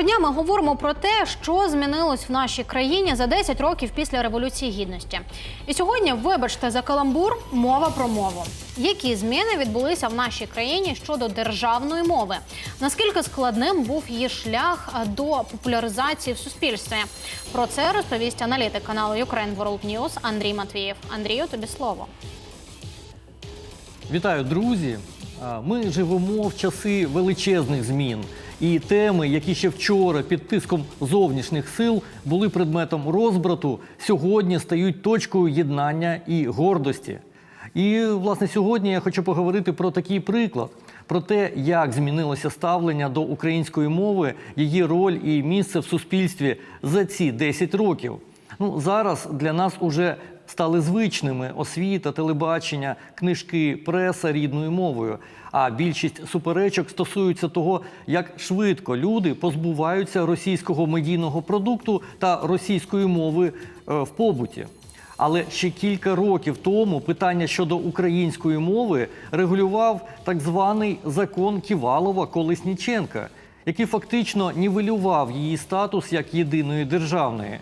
Щодня ми говоримо про те, що змінилось в нашій країні за 10 років після революції гідності. І сьогодні, вибачте за каламбур, мова про мову. Які зміни відбулися в нашій країні щодо державної мови? Наскільки складним був її шлях до популяризації в суспільстві? Про це розповість аналітик каналу Ukraine World News Андрій Матвієв. Андрію, тобі слово. Вітаю, друзі! Ми живемо в часи величезних змін. І теми, які ще вчора під тиском зовнішніх сил були предметом розбрату, сьогодні стають точкою єднання і гордості. І власне сьогодні я хочу поговорити про такий приклад: про те, як змінилося ставлення до української мови, її роль і місце в суспільстві за ці 10 років. Ну зараз для нас уже стали звичними освіта, телебачення, книжки, преса рідною мовою. А більшість суперечок стосуються того, як швидко люди позбуваються російського медійного продукту та російської мови е, в побуті. Але ще кілька років тому питання щодо української мови регулював так званий закон Ківалова Колесніченка, який фактично нівелював її статус як єдиної державної.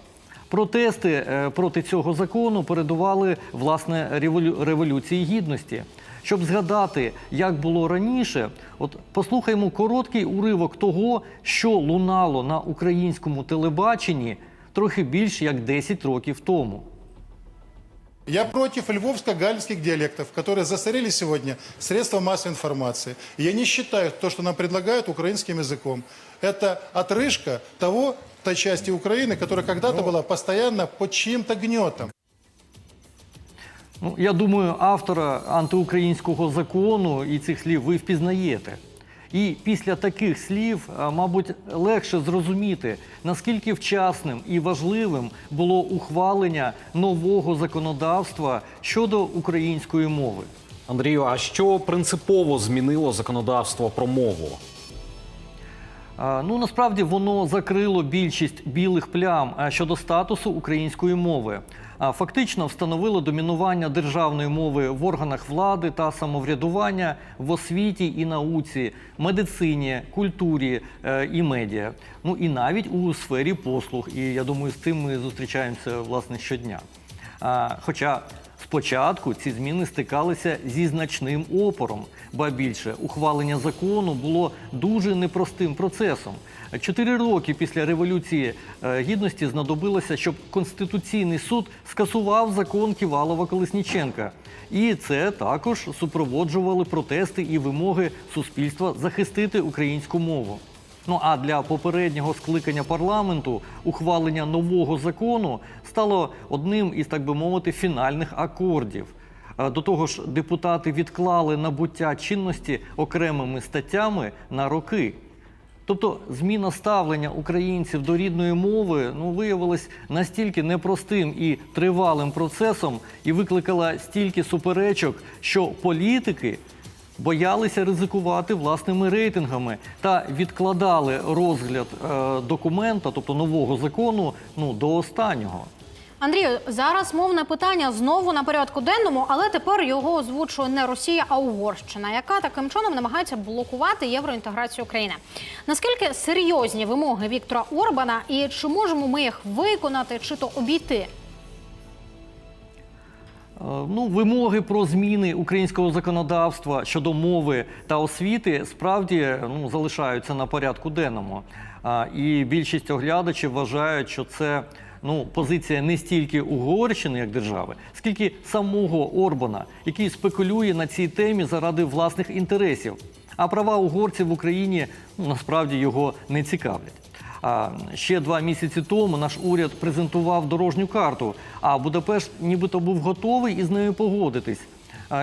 Протести е, проти цього закону передували власне револю- революції гідності. Щоб згадати, як було раніше, от послухаймо короткий уривок того, що лунало на українському телебаченні трохи більш як 10 років тому. Я против львовско-галицких диалектов, которые засорили сегодня средства массовой информации. И я не считаю то, что нам предлагают украинским языком. Это отрыжка того, той части Украины, которая когда-то была постоянно под чьим-то гнетом. Ну, я думаю, автора антиукраїнського закону і цих слів ви впізнаєте. І після таких слів, мабуть, легше зрозуміти, наскільки вчасним і важливим було ухвалення нового законодавства щодо української мови. Андрію, а що принципово змінило законодавство про мову? Ну насправді воно закрило більшість білих плям щодо статусу української мови. Фактично встановило домінування державної мови в органах влади та самоврядування в освіті і науці, медицині, культурі е, і медіа. Ну і навіть у сфері послуг. І я думаю, з цим ми зустрічаємося власне щодня. Хоча спочатку ці зміни стикалися зі значним опором, ба більше ухвалення закону було дуже непростим процесом. Чотири роки після революції е, гідності знадобилося, щоб конституційний суд скасував закон Ківалова Колесніченка. І це також супроводжували протести і вимоги суспільства захистити українську мову. Ну а для попереднього скликання парламенту ухвалення нового закону стало одним із, так би мовити, фінальних акордів. Е, До того ж, депутати відклали набуття чинності окремими статтями на роки. Тобто зміна ставлення українців до рідної мови ну, виявилась настільки непростим і тривалим процесом і викликала стільки суперечок, що політики боялися ризикувати власними рейтингами та відкладали розгляд е, документа, тобто нового закону, ну, до останнього. Андрію, зараз мовне питання знову на порядку денному, але тепер його озвучує не Росія, а Угорщина, яка таким чином намагається блокувати євроінтеграцію України. Наскільки серйозні вимоги Віктора Орбана, і чи можемо ми їх виконати, чи то обійти? Е, Ну, вимоги про зміни українського законодавства щодо мови та освіти справді ну, залишаються на порядку денному. А, І більшість оглядачів вважають, що це ну, позиція не стільки Угорщини як держави, скільки самого Орбана, який спекулює на цій темі заради власних інтересів. А права угорців в Україні ну, насправді його не цікавлять. Ще два місяці тому наш уряд презентував дорожню карту, а Будапешт нібито був готовий із нею погодитись.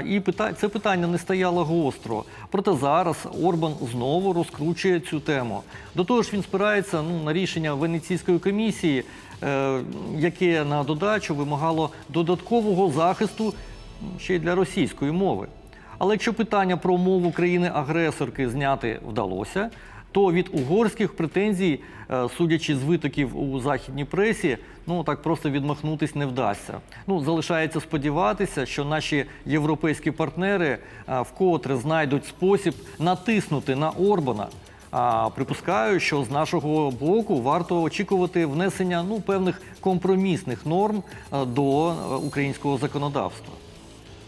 І це питання не стояло гостро. Проте зараз Орбан знову розкручує цю тему. До того ж, він спирається ну, на рішення Венеційської комісії, е, яке на додачу вимагало додаткового захисту ще й для російської мови. Але якщо питання про мову країни-агресорки зняти вдалося, то від угорських претензій, е, судячи з витоків у західній пресі, ну так просто відмахнутись не вдасться. Ну залишається сподіватися, що наші європейські партнери е, вкотре знайдуть спосіб натиснути на Орбана, А припускаю, що з нашого боку варто очікувати внесення ну певних компромісних норм е, до українського законодавства.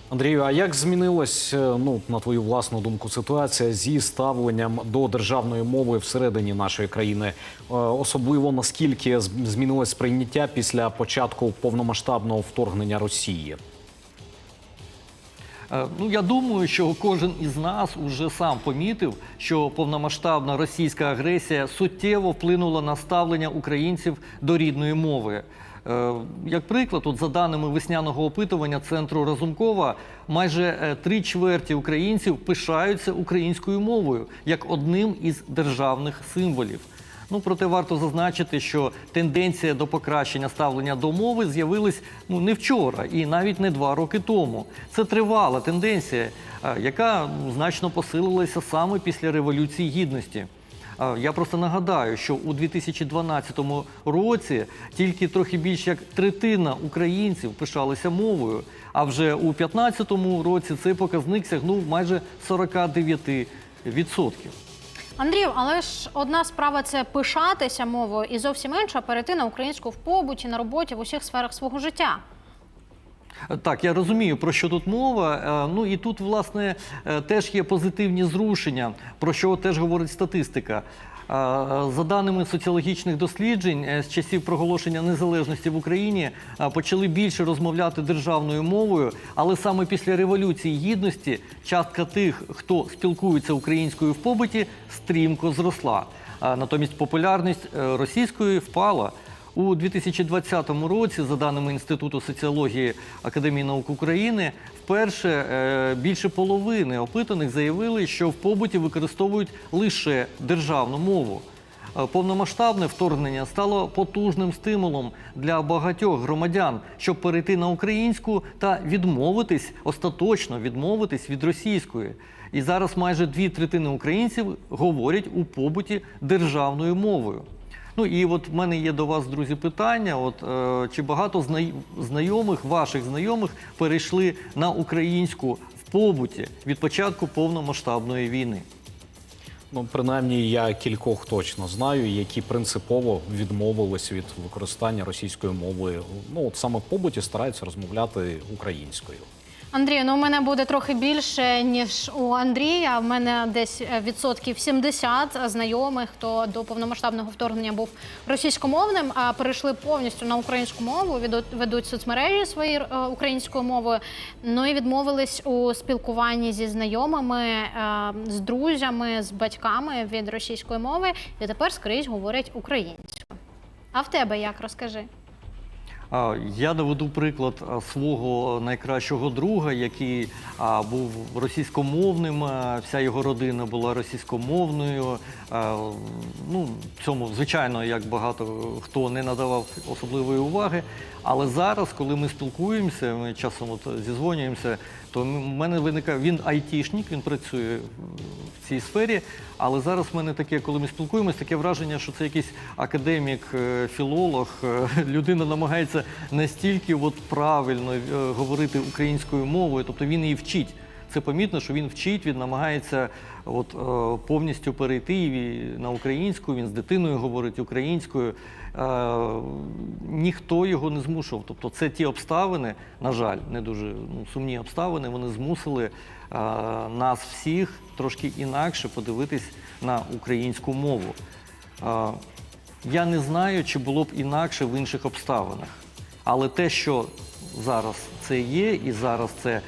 Андрію, а як змінилась, е, ну на твою власну думку, ситуація зі ставленням до державної мови всередині нашої країни? Е, Особливо наскільки змінилось сприйняття після початку повномасштабного вторгнення Росії? Е, Ну, я думаю, що кожен із нас уже сам помітив, що повномасштабна російська агресія суттєво вплинула на ставлення українців до рідної мови. Е, Як приклад, от за даними весняного опитування центру Разумкова, майже е, три чверті українців пишаються українською мовою як одним із державних символів. Ну, проте варто зазначити, що тенденція до покращення ставлення до мови з'явилась ну не вчора і навіть не два роки тому. Це тривала тенденція, е, яка ну, значно посилилася саме після революції гідності. Я просто нагадаю, що у 2012 році тільки трохи більше як третина українців пишалися мовою, а вже у 2015 році цей показник сягнув майже 49%. Андрію, але ж одна справа це пишатися мовою, і зовсім інша перейти на українську в побуті, на роботі в усіх сферах свого життя. Так, я розумію, про що тут мова. Е, Ну і тут, власне, е, теж є позитивні зрушення, про що теж говорить статистика. Е, За даними соціологічних досліджень, з часів проголошення незалежності в Україні почали більше розмовляти державною мовою, але саме після революції гідності частка тих, хто спілкується українською в побуті, стрімко зросла. Натомість популярність російської впала. У 2020 році, за даними Інституту соціології Академії наук України, вперше е, більше половини опитаних заявили, що в побуті використовують лише державну мову. Е, Повномасштабне вторгнення стало потужним стимулом для багатьох громадян, щоб перейти на українську та відмовитись, остаточно відмовитись від російської. І зараз майже дві третини українців говорять у побуті державною мовою. Ну і от в мене є до вас, друзі, питання: от е, чи багато знайомих, ваших знайомих перейшли на українську в побуті від початку повномасштабної війни? Ну, принаймні, я кількох точно знаю, які принципово відмовились від використання російської мови. Ну, от саме в побуті стараються розмовляти українською. Андрію, ну у мене буде трохи більше, ніж у Андрія. У мене десь е, відсотків 70 знайомих, хто до повномасштабного вторгнення був російськомовним, а перейшли повністю на українську мову, ведуть, соцмережі свої е, українською мовою. Ну і відмовились у спілкуванні зі знайомими, е, з друзями, з батьками від російської мови, і тепер скрізь говорять українською. А в тебе як розкажи? Я наведу приклад свого найкращого друга, який був російськомовним. Вся його родина була російськомовною. Ну, цьому, звичайно, як багато хто не надавав особливої уваги. Але зараз, коли ми спілкуємося, ми часом от зізвонюємося, то в мене виникає він айтішник, він працює в цій сфері. Але зараз в мене таке, коли ми спілкуємося, таке враження, що це якийсь академік, е, філолог. е, Людина намагається настільки от правильно е, говорити українською мовою, тобто він її вчить. Це помітно, що він вчить, він намагається от, е, повністю перейти на українську, він з дитиною говорить українською. Е, ніхто його не змушував. Тобто це ті обставини, на жаль, не дуже ну, сумні обставини, вони змусили нас всіх трошки інакше подивитись на українську мову. Я не знаю, чи було б інакше в інших обставинах. Але те, що зараз це є, і зараз це е,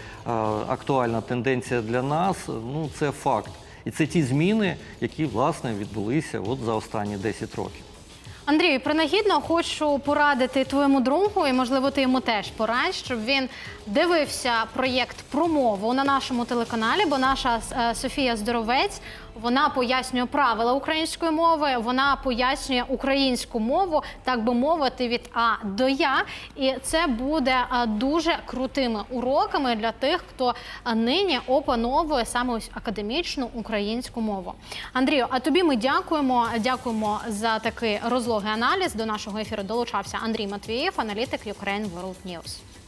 актуальна тенденція для нас, ну це факт. І це ті зміни, які власне відбулися от за останні 10 років. Андрію, принагідно хочу порадити твоєму другу, і можливо ти йому теж порадь, щоб він дивився проєкт про мову на нашому телеканалі, бо наша е, Софія Здоровець вона пояснює правила української мови, вона пояснює українську мову, так би мовити, від А до Я. І це буде е, дуже крутими уроками для тих, хто е, нині опановує саме ось академічну українську мову. Андрію, а тобі ми дякуємо. Дякуємо за такий розлогий аналіз. До нашого ефіру долучався Андрій Матвієв, аналітик Ukraine World News.